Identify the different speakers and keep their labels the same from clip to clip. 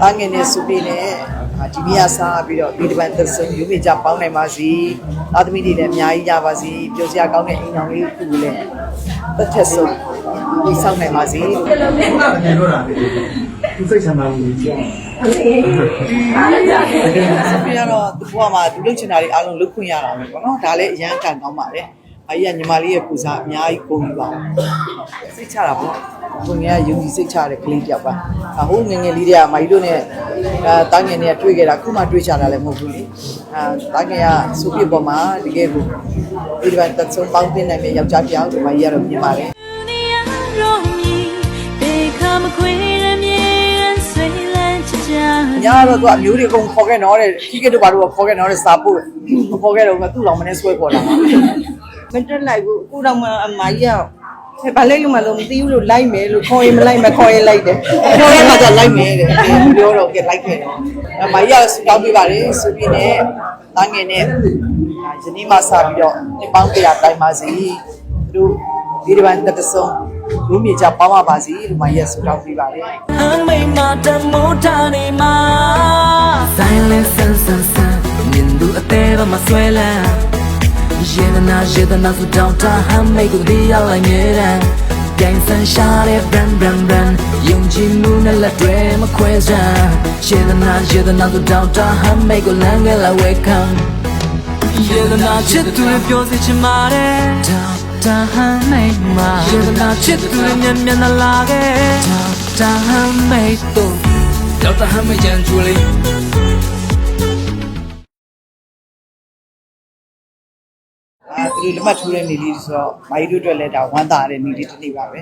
Speaker 1: တာငယ်နဲ့စုပြီးနဲ့အာဒီမီယာစားပြီးတော့ဒီတပတ်သက်ဆုံးယူမိကြပေါင်းနိုင်ပါစီသားသမီးတွေလည်းအများကြီးရပါစီပြောစရာကောင်းတဲ့အိမ်တော်လေးတစ်ခုကိုလည်းတစ်ထက်ဆုံးဒီဆောင်နိုင်ပါစီ
Speaker 2: နေတော့တာသူစိတ်ချမ်းသာမှုကြီးကြောက်
Speaker 1: စပီကတော့သူ့ဘဝမှာသူလုပ်ချင်တာတွေအားလုံးလုပ်ခွင့်ရတာပဲပေါ့နော်ဒါလည်းအရန်ကန်ကောင်းပါတယ် အကြီးကညီမလေးရဲ့ပူစားအများကြီးကုန်ပြီပါစိတ်ချတာပေါ့ကိုငယ်ကယုံကြည်စိတ်ချတဲ့ကလေးတစ်ယောက်ပါအဟိုးငယ်ငယ်လေးတွေကမာကြီးတို့နဲ့အဲတာငယ်နဲ့တွေ့ခဲ့တာခုမှတွေ့ချတာလည်းမဟုတ်ဘူးလေအဲတာငယ်ကစူပြပေါ်မှာတကယ်ကိုဒီဘက်သက်ဆုံးပေါင်းတင်နိုင်တဲ့ယောက်ျားတစ်ယောက်ဒီမာကြီးကတော့မြင်ပါတယ်ညာတော့သူအမျိုးတွေအကုန်ခေါ်ခဲ့တော့တဲ့ခိကတို့ဘာလို့ခေါ်ခဲ့တော့တဲ့စာပို့မခေါ်ခဲ့တော့ဘူးသူ့လောင်မနဲ့ဆွဲခေါ်လာ မတက်လိုက်ဘူးအခုတော့မှအမကြီးကဘာလဲလို့မလို့မသိဘူးလို့လိုက်မယ်လို့ခေါ်ရင်မလိုက်မခေါ်ရင်လိုက်တယ်ခေါ်ရင်မှတော့လိုက်မယ်တဲ့ပြောတော့ကဲလိုက်ခဲ့တော့အမကြီးကစကောင်းပြပါတယ်စပြင်းနဲ့တာငယ်နဲ့ယနေ့မှစပြီးတော့ဒီပေါင်းတရားတိုင်းပါစီတို့ဒီဒီပိုင်းတက်ဆုံးလူမြေကြပေါင်းပါပါစီဒီမကြီးကစကောင်းပြပါတယ်
Speaker 3: အမိမတမိုးတာနေမှာ Silent sun sun sun မြင်သူအသေးပါမဆွဲလန်း ရေဒနာရေဒနာဆိုတောင်းတဟမ်းမိတ်ကိုဒီရောက်လိုက်မြဲတမ်းပြိုင်ဆန်ရှာတဲ့ brand brand brand ယုံကြည်မှုနဲ့လက်တွေမခွဲစမ်းရေဒနာရေဒနာဆိုတောင်းတဟမ်းမိတ်ကိုလမ်းကလာ welcome ရေဒနာချစ်သူတွေပြောစီချင်ပါတယ်တောင်းတဟမ်းမိတ်မှာရေဒနာချစ်သူတွေမြန်မြန်လာခဲ့တောင်းတဟမ်းမိတ်တို့တောင်းတဟမ်းမိတ်ကြံချူလေး
Speaker 1: အာသူတို့လက်မှတ်ထိုးတဲ့နေလေးဆိုတော့မိုင်းတို့အတွက်လည်းဒါဝမ်းသာတဲ့နေလေးတစ်နေ့ပါပဲ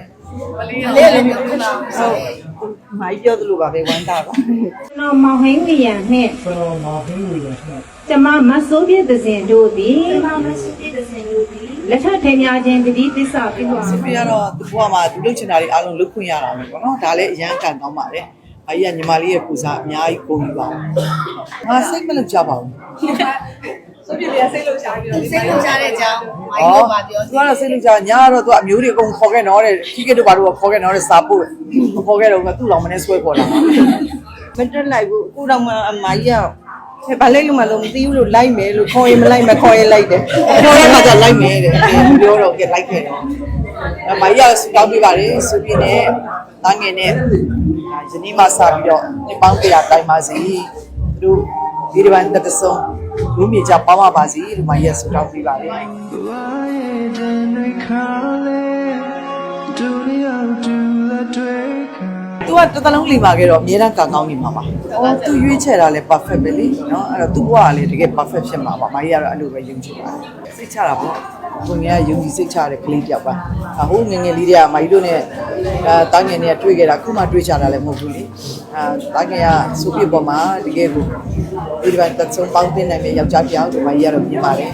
Speaker 4: လေးလေးမျိုးခဏ
Speaker 1: ဟုတ်မိုင်းပြောသလိုပါပဲဝမ်းသာပါ
Speaker 4: ကျွန်တော်မောင်ဟင်းလျံနှင့်
Speaker 2: ကျွန်တော်မောင်ဖင်းလူတွေဆက်
Speaker 4: ကျမမဆိုးပြတဲ့စဉ်တို့သည်ကျမမဆိုးပြတဲ့စဉ်တို့သည်လက်ထပ်ထင်များခြင်းတတိသစ္စာပြုပါ
Speaker 1: စပီကတော့သူ့ဘဝမှာသူလုပ်ချင်တာတွေအားလုံးလုပ်ခွင့်ရတာပဲပေါ့နော်ဒါလည်းအရန်ကန်ကောင်းပါတယ်အကြီးကညီမလေးရဲ့ပူစားအများကြီးကုန်ပြီပါငါစိတ်မလွတ်ကြပါဘူး
Speaker 5: စိတ်ဝင်စားတဲ့အကြောင်းမိုင်းတို့ပါပြော
Speaker 1: သူကတော့စိတ်လွတ်ကြညာကတော့သူအမျိုးတွေအကုန်ခေါ်ခဲ့တော့တဲ့ခိကတို့ဘာလို့ခေါ်ခဲ့တော့တဲ့စာပို့မခေါ်ခဲ့တော့ဘူးသူ့လောင်မနဲ့ဆွဲခေါ်လာမတက်လိုက်ဘူးအခုတော့မှအမကြီးကဘာလဲလို့မလို့မသိဘူးလို့လိုက်မယ်လို့ခေါ်ရင်မလိုက်မခေါ်ရင်လိုက်တယ်ခေါ်ရင်မှတော့လိုက်မယ်တဲ့ပြောတော့ကဲလိုက်ခဲ့တော့အမကြီးကစကောင်းပြပါတယ်စပြင်းနဲ့တာငယ်နဲ့ယနေ့မှစပြီးတော့ဒီပေါင်းတရားတိုင်းပါစီတို့ဒီဒီပိုင်းတက်ဆုံး လူမြေကြပေါင်းပါပါစီဒီမကြီးကစကောင်းပြပါတယ်သူကတစ်သလုံးလီပါခဲ့တော့အများတန်းကကောင်းနေမှာပါ။အော်သူရွေးချယ်တာလည်း perfect ပဲလေနော်။အဲ့တော့သူ့ဘဝကလည်းတကယ် perfect ဖြစ်မှာပါ။မကြီးကတော့အဲ့လိုပဲယုံကြည်ပါတယ်။စိတ်ချတာပေါ့။ကိုငယ်ကယုံကြည်စိတ်ချတဲ့ကလေးတစ်ယောက်ပါ။အဟိုးငယ်ငယ်လေးတွေကမကြီးတို့နဲ့အဲတာငယ်နဲ့တွေ့ခဲ့တာခုမှတွေ့ချတာလည်းမဟုတ်ဘူးလေ။ အဲတာငယ်ကစူပြပေါ်မှာတကယ်ကိုဒီဒီပိုင်းသက်ဆုံးပေါင်းတင်နိုင်တဲ့ယောက်ျားတစ်ယောက်ဒီမကြီးကတော့မြင်ပါတယ်။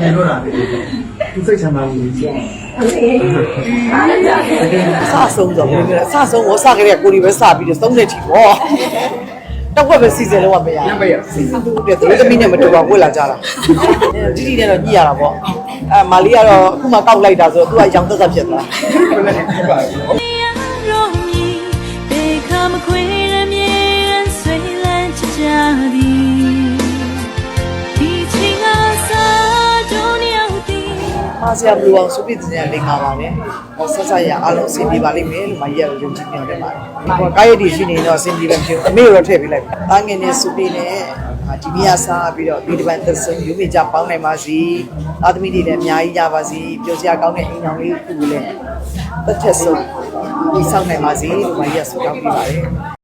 Speaker 2: နေတော့တာသူစိတ်ချမ်းသာမှုကြီးကြောက်
Speaker 1: စဆုံးတော့ဘယ်လိုလဲစဆုံးကိုစခဲ့တဲ့ကိုဒီပဲစပြီးတော့သုံးတဲ့ချီပေါ့တော့ဘက်ပဲစီစဉ်လို့မရဘူးစီစဉ်သူတဲ့သူသမီးနဲ့မတူပါဝက်လာကြတာတိတိနဲ့တော့ညှိရတာပေါ့အဲမာလီကတော့အခုမှကောက်လိုက်တာဆိုတော့သူကရောင်သက်သက်ဖြစ်သွား
Speaker 2: ဘယ်နဲ့ဒီပါ ရော
Speaker 1: မာဆရာဘလူအောင်စုပြည့်တဲ့လိမ္မာပါပဲဟောဆက်ဆက်ရအားလုံးအဆင်ပြေပါလိမ့်မယ်လို့မကြီးကတော့ယုံကြည်ပြန်တယ်ပါတယ်ဟောကားရည်တည်ရှိနေတော့အဆင်ပြေပဲဖြစ်အမေတော့ထည့်ပေးလိုက်တာငယ်နဲ့စုပြည့်နဲ့ဒီမီယာစားပြီးတော့ဒီဒီပိုင်းသက်ဆုံးယူမိကြပေါင်းနိုင်ပါစီသားသမီးတွေလည်းအများကြီးရပါစီပြောစရာကောင်းတဲ့အိမ်တော်လေးတစ်ခုကိုလည်းတစ်ထက်ဆုံးဒီဆောင်နိုင်ပါစီလို့မကြီးကဆုတောင်းပေးပါတယ်